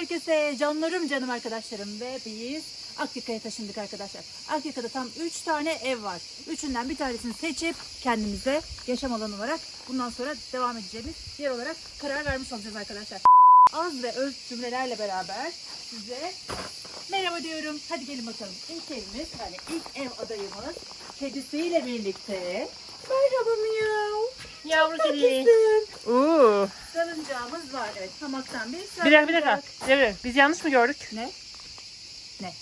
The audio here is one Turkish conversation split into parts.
herkese canlarım canım arkadaşlarım ve biz Akyaka'ya taşındık arkadaşlar. Akyaka'da tam 3 tane ev var. Üçünden bir tanesini seçip kendimize yaşam alanı olarak bundan sonra devam edeceğimiz yer olarak karar vermiş olacağız arkadaşlar. Az ve öz cümlelerle beraber size merhaba diyorum. Hadi gelin bakalım. İlk evimiz yani ilk ev adayımız kedisiyle birlikte. Merhaba miyav. Yavru kedi. Oo. Salıncağımız var. Evet hamaktan bir Bir dakika bir dakika. Evet, biz yanlış mı gördük? Ne? Ne?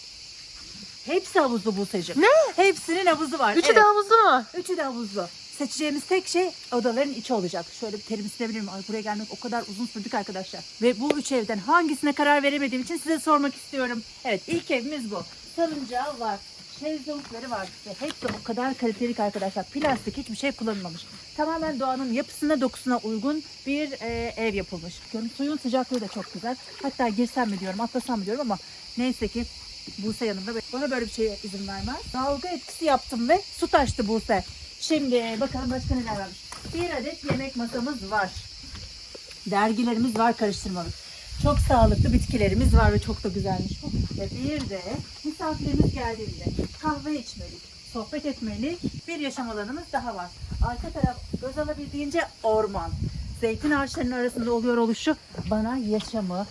Hepsi havuzlu Buse'cim. Ne? Hepsinin havuzu var. Üçü evet. de havuzlu mu? Üçü de havuzlu. Seçeceğimiz tek şey odaların içi olacak. Şöyle bir terim silebilir miyim? Ay buraya gelmek o kadar uzun sürdük arkadaşlar. Ve bu üç evden hangisine karar veremediğim için size sormak istiyorum. Evet ilk evimiz bu. Salıncağı var. Şezlongları var. Ve hepsi o kadar kaliteli arkadaşlar. Plastik hiçbir şey kullanılmamış. Tamamen doğanın yapısına dokusuna uygun bir e, ev yapılmış. Görün, suyun sıcaklığı da çok güzel. Hatta girsem mi diyorum atlasam mı diyorum ama neyse ki Buse yanımda bana böyle bir şeye izin vermez. Dalga etkisi yaptım ve su taştı Buse. Şimdi bakalım başka neler varmış. Bir adet yemek masamız var. Dergilerimiz var karıştırmalık. Çok sağlıklı bitkilerimiz var ve çok da güzelmiş bu. Ve bir de misafirimiz geldiğinde kahve içmelik, sohbet etmelik bir yaşam alanımız daha var. Arka taraf göz alabildiğince orman. Zeytin ağaçlarının arasında oluyor oluşu bana yaşamı,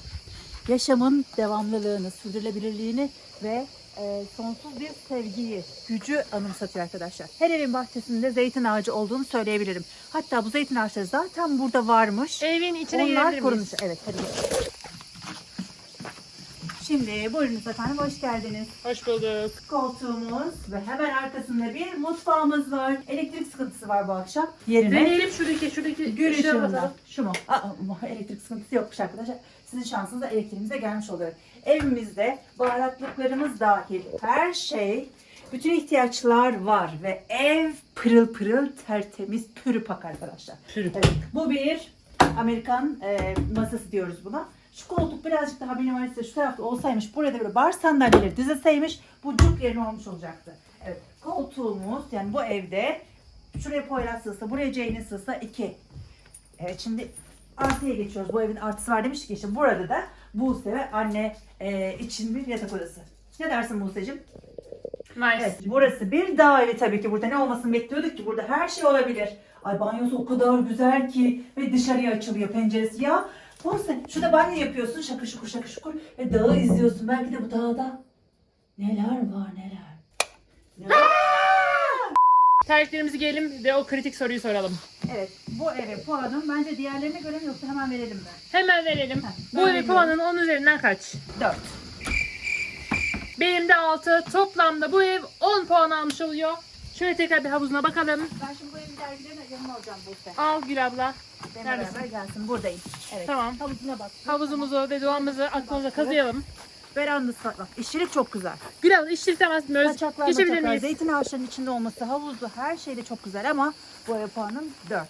yaşamın devamlılığını, sürdürülebilirliğini ve e, sonsuz bir sevgiyi, gücü anımsatıyor arkadaşlar. Her evin bahçesinde zeytin ağacı olduğunu söyleyebilirim. Hatta bu zeytin ağaçları zaten burada varmış. Evin içine Onlar girebilir korunmuş. miyiz? Evet, hadi. Şimdi buyurunuz efendim, hoş geldiniz. Hoş bulduk. Koltuğumuz ve hemen arkasında bir mutfağımız var. Elektrik sıkıntısı var bu akşam. Yerine Deneyelim şuradaki şuradaki Gün ışığa ışığında. bakalım. Şu mu? Aa, elektrik sıkıntısı yokmuş arkadaşlar. Sizin şansınıza elektriğimize gelmiş oluyor. Evimizde baharatlıklarımız dahil her şey, bütün ihtiyaçlar var ve ev pırıl pırıl tertemiz pürüpak arkadaşlar. Pürüp. Evet, bu bir Amerikan e, masası diyoruz buna. Şu koltuk birazcık daha minimalist şu tarafta olsaymış burada böyle bar sandalyeleri dizeseymiş bu cuk yerine olmuş olacaktı. Evet koltuğumuz yani bu evde şuraya Poyraz sığsa buraya Ceylin sığsa iki. Evet şimdi artıya geçiyoruz. Bu evin artısı var demiştik işte burada da Buse ve anne e, için bir yatak odası. Ne dersin Buse'cim? Nice. Evet, burası bir dağ evi tabii ki. Burada ne olmasını bekliyorduk ki? Burada her şey olabilir. Ay banyosu o kadar güzel ki ve dışarıya açılıyor penceresi. Ya Buse şurada banyo yapıyorsun şakır şukur şakır şukur ve dağı izliyorsun. Belki de bu dağda neler var neler. Neler? Terliklerimizi giyelim ve o kritik soruyu soralım. Evet bu eve puanım bence diğerlerine göre mi yoksa hemen verelim mi? Hemen verelim. Heh, Bu ben evi veriyorum. puanın 10 üzerinden kaç? 4. Benim de 6. Toplamda bu ev 10 puan almış oluyor. Şöyle tekrar bir havuzuna bakalım. Ben şimdi bu evin dergilerini yanıma alacağım Buse. Al Gül abla. Benimle Neredesin? beraber gelsin buradayım. Evet. Tamam. Havuzuna bak. Havuzumuzu ve doğamızı aklımıza kazıyalım. Verandası var. Bak işçilik çok güzel. Gül abla işçilikten bahsetmiyoruz. Saçaklar Geçebilir maçaklar, miyiz? zeytin ağaçlarının içinde olması, havuzlu her şey de çok güzel ama bu ev puanım 4.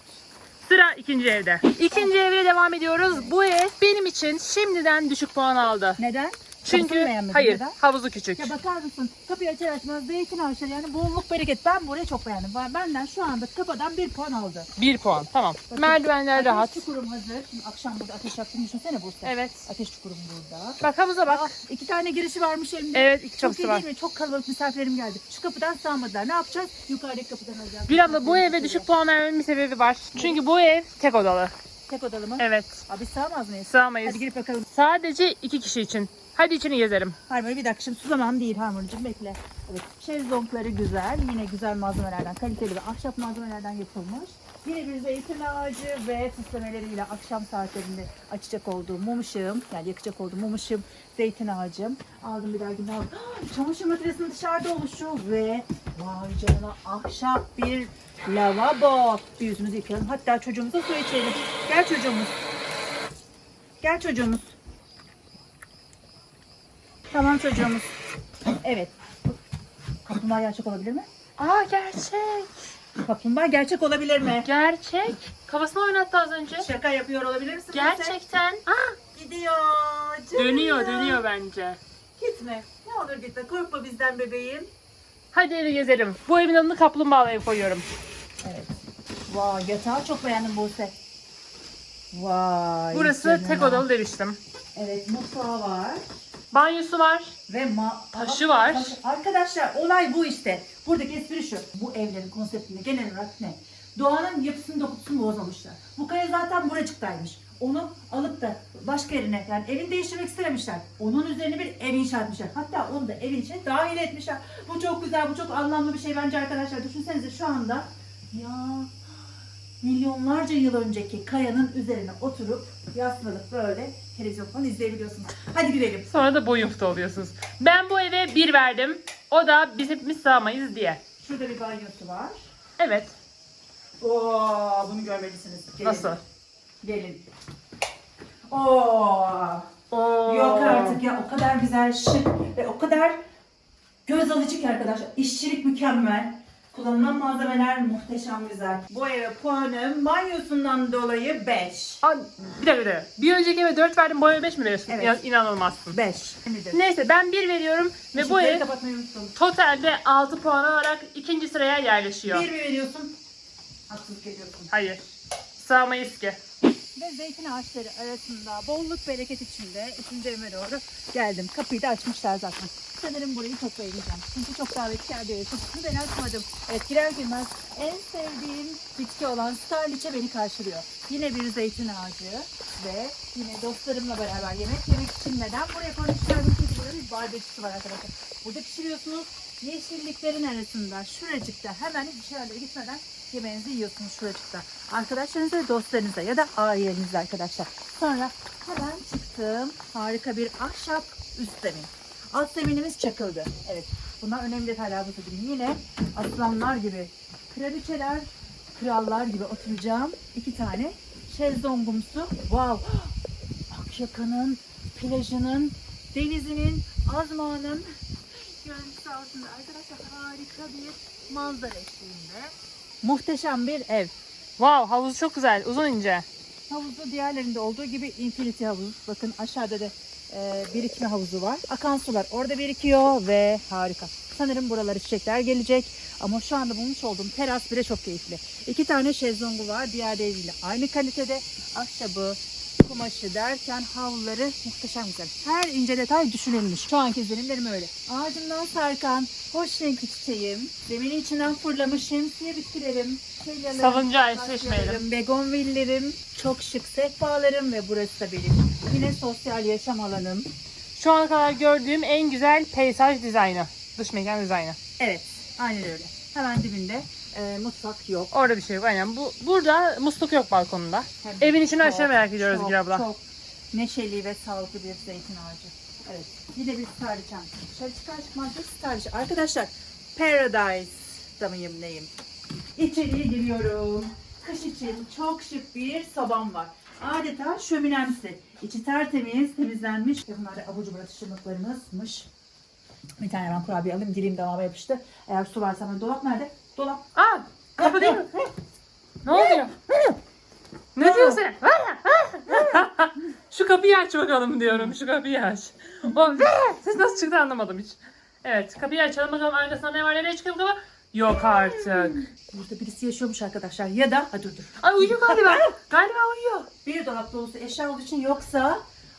Sıra ikinci evde. İkinci evre devam ediyoruz. Bu ev benim için şimdiden düşük puan aldı. Neden? Çünkü hayır neden? havuzu küçük. Ya bakar mısın? Kapıyı açar açmaz zeytin ağaçları yani bolluk bereket. Ben burayı çok beğendim. Ben- Benden şu anda kafadan bir puan aldı. Bir puan tamam. Bakın, Merdivenler ateş rahat. çukurum hazır. Şimdi akşam burada ateş yaktığını düşünsene Buse. Evet. Ateş çukurum burada. Bak havuza bak. Ah, iki tane girişi varmış elimde. Evet iki Çok kapısı iyi var. değil mi? Çok kalabalık misafirlerim geldi. Şu kapıdan sağmadılar. Ne yapacağız? Yukarıdaki kapıdan alacağız. Gül abla bu eve düşük puan vermemin sebebi var. Çünkü bu ev tek odalı. Tek odalı mı? Evet. Abi sığamaz mıyız? Sığamayız. Hadi girip bakalım. Sadece iki kişi için. Hadi içini gezerim. Harmoni bir dakika şimdi su zamanı değil Harmoni'cim bekle. Evet şezlongları güzel. Yine güzel malzemelerden kaliteli ve ahşap malzemelerden yapılmış. Yine bir zeytin ağacı ve süslemeleriyle akşam saatlerinde açacak olduğum mum ışığım, yani yakacak olduğum mum ışığım, zeytin ağacım. Aldım bir dergini aldım. Çamaşır makinesinin dışarıda oluşu ve vay canına ahşap bir lavabo. Bir yüzümüzü yıkayalım. Hatta çocuğumuza su içelim. Gel çocuğumuz. Gel çocuğumuz. Tamam çocuğumuz. Evet. Kaplumbağa gerçek olabilir mi? Aa gerçek. Kaplumbağa gerçek olabilir mi? Gerçek. Kafasını oynattı az önce. Şaka yapıyor olabilir misin? Gerçekten. Aa, Sen? Gidiyor. canım dönüyor ya. dönüyor bence. Gitme. Ne olur gitme. Korkma bizden bebeğim. Hadi evi gezelim. Bu evin adını kaplumbağalı ev koyuyorum. Evet. Vay yatağı çok beğendim Buse. Vay. Burası canına. tek odalı demiştim. Evet mutfağı var. Banyosu var. Ve ma Taşı var. Arkadaşlar olay bu işte. Buradaki espri şu. Bu evlerin konseptinde genel olarak ne? Doğanın yapısını dokusunu bozmamışlar. Bu kaya zaten buracıktaymış. Onu alıp da başka yerine yani evini değiştirmek istememişler. Onun üzerine bir ev inşa etmişler. Hatta onu da evin içine dahil etmişler. Bu çok güzel, bu çok anlamlı bir şey bence arkadaşlar. Düşünsenize şu anda ya milyonlarca yıl önceki kayanın üzerine oturup yaslanıp böyle televizyon falan izleyebiliyorsunuz. Hadi gidelim. Sonra da boy yufta oluyorsunuz. Ben bu eve bir verdim. O da biz hepimiz sığamayız diye. Şurada bir banyosu var. Evet. Oo, bunu görmelisiniz. Gelin. Nasıl? Gelin. Oo. Oo. Yok artık ya o kadar güzel şık ve o kadar göz alıcı ki arkadaşlar. İşçilik mükemmel. Kullanılan malzemeler muhteşem güzel. Bu eve puanım banyosundan dolayı 5. Aa, bir dakika bir dakika. Bir önceki eve 4 verdim. Bu eve 5 mi veriyorsun? Evet. İnan- İnanılmazsın. 5. Neyse ben 1 veriyorum ve bu ev kapatmayı unuttum. totalde 6 puan alarak ikinci sıraya yerleşiyor. 1 mi veriyorsun? Haksızlık ediyorsun. Hayır. Sığamayız ki. Ve zeytin ağaçları arasında bolluk bereket içinde üçüncü evime doğru geldim. Kapıyı da açmışlar zaten. Sanırım burayı çok beğeneceğim. Çünkü çok davetkar bir ev. Kapısını ben açmadım. Evet girer girmez en sevdiğim bitki olan starliçe beni karşılıyor. Yine bir zeytin ağacı ve yine dostlarımla beraber yemek yemek için neden buraya koymuşlar? Çünkü burada bir barbeküsü var arkadaşlar. Burada pişiriyorsunuz. Yeşilliklerin arasında şuracıkta hemen hiçbir şeylerle gitmeden yemeğinizi yiyorsunuz şuracıkta. Arkadaşlarınızla, dostlarınızla ya da ailenizle arkadaşlar. Sonra hemen çıktım. Harika bir ahşap üst zemin. Alt zeminimiz çakıldı. Evet. Bunlar önemli detaylar bu tabii. Yine aslanlar gibi, kraliçeler, krallar gibi oturacağım. iki tane şezlongumsu. Wow! Akyaka'nın, plajının, denizinin, azmanın görüntüsü altında arkadaşlar harika bir manzara eşliğinde. Muhteşem bir ev. Wow havuzu çok güzel. Uzun ince. Havuzu diğerlerinde olduğu gibi infinity havuz. Bakın aşağıda da e, birikme havuzu var. Akan sular orada birikiyor ve harika. Sanırım buralara çiçekler gelecek. Ama şu anda bulmuş olduğum teras bile çok keyifli. İki tane şezlongu var. Diğer eviyle aynı kalitede. Ahşabı, kumaşı derken havluları muhteşem güzel. Her ince detay düşünülmüş. Şu anki izlenimlerim öyle. Ağacımdan sarkan hoş renkli çiçeğim. Zeminin içinden fırlamış şemsiye bitkilerim. Şeylerim, Salıncağız, taşlarım, seçmeyelim. Begonvillerim, çok şık sehpalarım ve burası da benim yine sosyal yaşam alanım. Şu ana kadar gördüğüm en güzel peyzaj dizaynı. Dış mekan dizaynı. Evet, aynen öyle. Hemen dibinde e, mutfak yok. Orada bir şey yok. Aynen. Bu, burada musluk yok balkonunda. De Evin içini çok, aşağı merak ediyoruz çok, Gül abla. Çok neşeli ve sağlıklı bir zeytin ağacı. Evet, yine bir starliçem. Dışarı çıkar çıkmaz bir starliç. Arkadaşlar, Paradise'da mıyım neyim? İçeriye giriyorum. Kış için çok şık bir sobam var. Adeta şöminemsi. İçi tertemiz, temizlenmiş. Bunlar da abur cubur atıştırmalıklarımızmış. Bir tane ben kurabiye alayım. Dilim damağıma yapıştı. Eğer su varsa dolap nerede? Dolap. Aa! Kapı değil ne oluyor? ne diyorsun? Şu kapıyı aç bakalım diyorum. Şu kapıyı aç. O, ses nasıl çıktı anlamadım hiç. Evet kapıyı açalım bakalım arkasında ne var nereye çıkıyor bu kapı? Yok artık. Burada birisi yaşıyormuş arkadaşlar. Ya da... Ha, dur dur. Ay uyuyor galiba. Galiba uyuyor. Bir dolap dolusu eşya olduğu için yoksa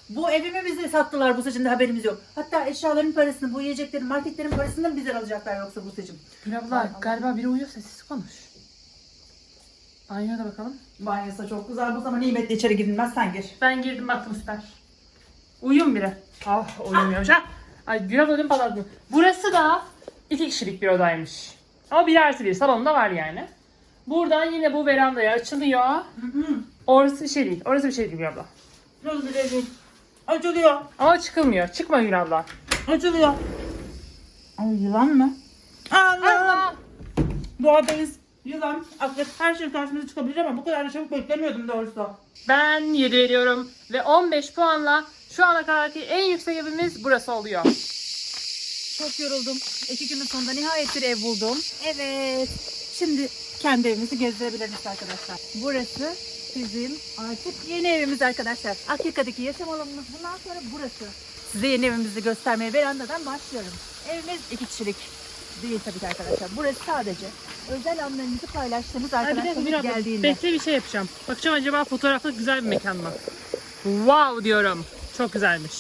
bu evimi bize sattılar bu seçimde haberimiz yok. Hatta eşyaların parasını, bu yiyeceklerin, marketlerin parasını da bizden alacaklar yoksa bu seçim. Gül abla galiba biri uyuyor sessiz konuş. Banyoya da bakalım. Banyosu çok güzel. Bu zaman nimetle içeri girilmez sen gir. Ben girdim baktım süper. Uyuyor mu biri? Ah uyumuyormuş ha. Ay Gül abla patladı. Burası da iki kişilik bir odaymış. Ama bir artı bir salonda var yani. Buradan yine bu verandaya açılıyor. Orası bir şey değil. Orası bir şey değil Gül abla. Güzel değil. Açılıyor. Ama çıkılmıyor. Çıkma Gül abla. Açılıyor. Ay yılan mı? Allah! Doğadayız. Yılan, akrep her şey karşımıza çıkabilir ama bu kadar da çabuk beklemiyordum doğrusu. Ben 7 veriyorum. Ve 15 puanla şu ana kadarki en yüksek evimiz burası oluyor. Çok yoruldum. İki günün sonunda nihayet bir ev buldum. Evet. Şimdi kendi evimizi gezdirebiliriz arkadaşlar. Burası bizim artık yeni evimiz arkadaşlar. Akyaka'daki yaşam alanımız bundan sonra burası. Size yeni evimizi göstermeye verandadan başlıyorum. Evimiz iki kişilik değil tabii ki arkadaşlar. Burası sadece özel anlarınızı paylaştığınız arkadaşlarınız bir dakika. geldiğinde. Bekle bir şey yapacağım. Bakacağım acaba fotoğrafta güzel bir mekan mı? Wow diyorum. Çok güzelmiş.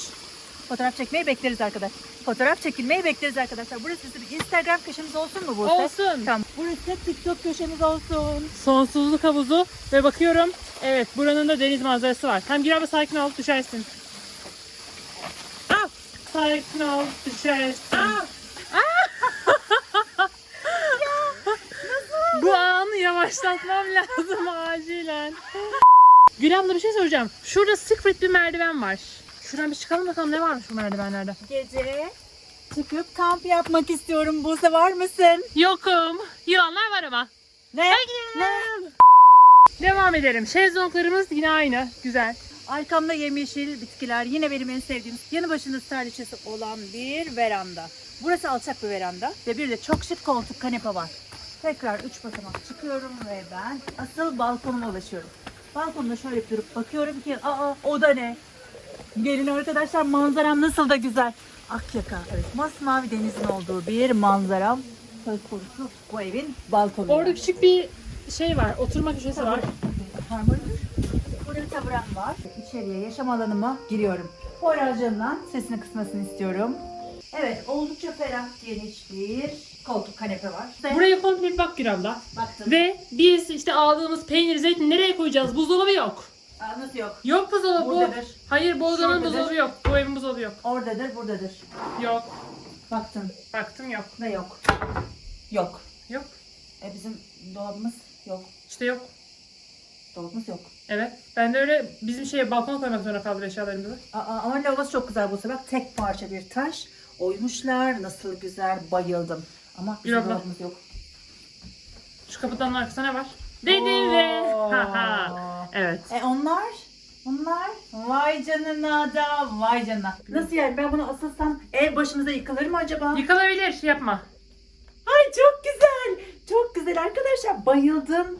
Fotoğraf çekmeyi bekleriz arkadaşlar. Fotoğraf çekilmeyi bekleriz arkadaşlar. Burası bir Instagram köşemiz olsun mu Buse? Olsun. Tamam. Burası TikTok köşemiz olsun. Sonsuzluk havuzu ve bakıyorum evet buranın da deniz manzarası var. Hem gir abi sakin ol düşersin. Ah! Sakin ol düşersin. Ah! Bu anı yavaşlatmam lazım acilen. Gül abla bir şey soracağım. Şurada secret bir merdiven var. Şuradan bir çıkalım bakalım ne varmış bu merdivenlerde. Gece çıkıp kamp yapmak istiyorum. Buse var mısın? Yokum. Yılanlar var ama. Ne? Ne? Devam edelim. Şezlonglarımız yine aynı. Güzel. Arkamda yemyeşil bitkiler. Yine benim en sevdiğim. Yanı başında serliçesi olan bir veranda. Burası alçak bir veranda. Ve bir de çok şık koltuk kanepe var. Tekrar üç basamak çıkıyorum ve ben asıl balkonuma ulaşıyorum. Balkonda şöyle durup bakıyorum ki aa o da ne? Gelin arkadaşlar manzaram nasıl da güzel. Akyaka evet masmavi denizin olduğu bir manzaram. Söz konusu bu evin balkonu. Orada küçük bir şey var. Oturma köşesi var. Harmoni. Burada bir taburem var. İçeriye yaşam alanıma giriyorum. Poyrazcan'dan sesini kısmasını istiyorum. Evet oldukça ferah geniş bir koltuk kanepe var. Buraya komple bir bak Gül abla. baktım. Ve biz işte aldığımız peynir, zeytin nereye koyacağız? Buzdolabı yok. Aa, nasıl yok? Yok buzdolabı. Bu- Buradadır. Hayır bu odanın Şuradadır. buzdolabı yok. Bu evin buzdolabı yok. Oradadır, buradadır. Yok. Baktım Baktım yok. ve yok. Yok. Yok. E bizim dolabımız yok. İşte yok. Dolabımız yok. Evet. Ben de öyle bizim şeye balkona koymak zorunda kaldım eşyalarımızı. Aa, ama lavabos çok güzel bu sefer. Tek parça bir taş. Oymuşlar. Nasıl güzel. Bayıldım. Ama abla. dolabımız yok. Şu kapıdanın arkasında ne var? Dedim ve. Oo. Evet. E onlar? Bunlar? Vay canına da vay canına. Nasıl yani ben bunu asılsam ev başımıza yıkılır mı acaba? Yıkılabilir. Yapma. Ay çok güzel. Çok güzel arkadaşlar. Bayıldım.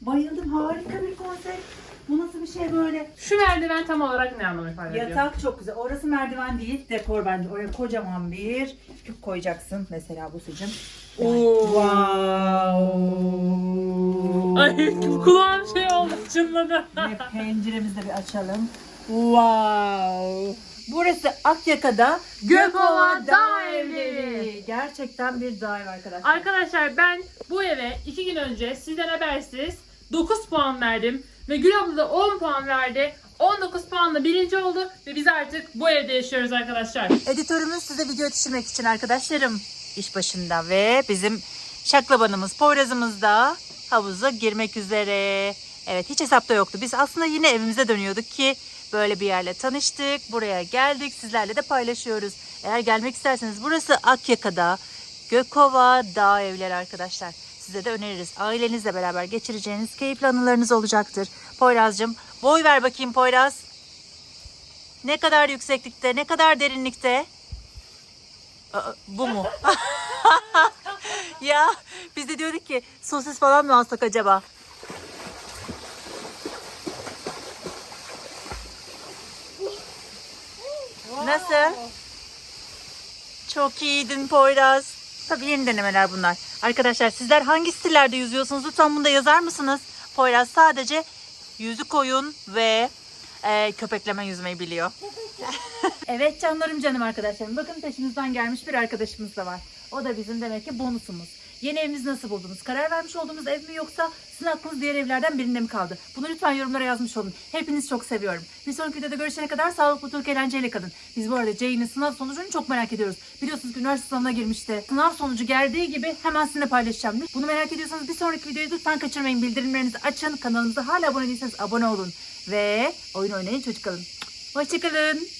Bayıldım. Harika bir konsept. Bu nasıl bir şey böyle? Şu merdiven tam olarak ne anlamı ifade ediyor? Yatak çok güzel. Orası merdiven değil. Dekor bence. Oraya kocaman bir küp koyacaksın. Mesela bu sıcım. Oo. Wow. Ay kulağım şey oldu çınladı. Ve penceremizi de bir açalım. Wow. Burası Akyaka'da Gökova Dağ Evleri. Gerçekten bir dağ evi arkadaşlar. Arkadaşlar ben bu eve iki gün önce sizden habersiz 9 puan verdim. Ve Gül abla da 10 puan verdi. 19 puanla birinci oldu ve biz artık bu evde yaşıyoruz arkadaşlar. Editörümüz size video yetiştirmek için arkadaşlarım iş başında ve bizim şaklabanımız, poyrazımız da havuza girmek üzere. Evet hiç hesapta yoktu. Biz aslında yine evimize dönüyorduk ki böyle bir yerle tanıştık. Buraya geldik. Sizlerle de paylaşıyoruz. Eğer gelmek isterseniz burası Akyaka'da Gökova Dağ Evleri arkadaşlar. Size de öneririz. Ailenizle beraber geçireceğiniz keyifli anılarınız olacaktır. Poyraz'cığım boy ver bakayım Poyraz. Ne kadar yükseklikte, ne kadar derinlikte? Aa, bu mu? ya biz de diyorduk ki sosis falan mı alsak acaba? Nasıl? Çok iyiydin Poyraz. Tabii yeni denemeler bunlar. Arkadaşlar sizler hangi stillerde yüzüyorsunuz? Lütfen bunu da yazar mısınız? Poyraz sadece yüzü koyun ve e, köpekleme yüzmeyi biliyor. evet canlarım canım arkadaşlarım. Bakın peşimizden gelmiş bir arkadaşımız da var. O da bizim demek ki bonusumuz. Yeni evimizi nasıl buldunuz? Karar vermiş olduğumuz ev mi yoksa sizin aklınız diğer evlerden birinde mi kaldı? Bunu lütfen yorumlara yazmış olun. Hepinizi çok seviyorum. Bir sonraki videoda görüşene kadar sağlıklı, mutluluk, eğlenceyle kalın. Biz bu arada Jane'in sınav sonucunu çok merak ediyoruz. Biliyorsunuz ki üniversite sınavına girmişti. Sınav sonucu geldiği gibi hemen sizinle paylaşacağım. Bunu merak ediyorsanız bir sonraki videoyu lütfen kaçırmayın. Bildirimlerinizi açın. Kanalımıza hala abone değilseniz abone olun. Ve oyun oynayın çocuk kalın. Hoşçakalın.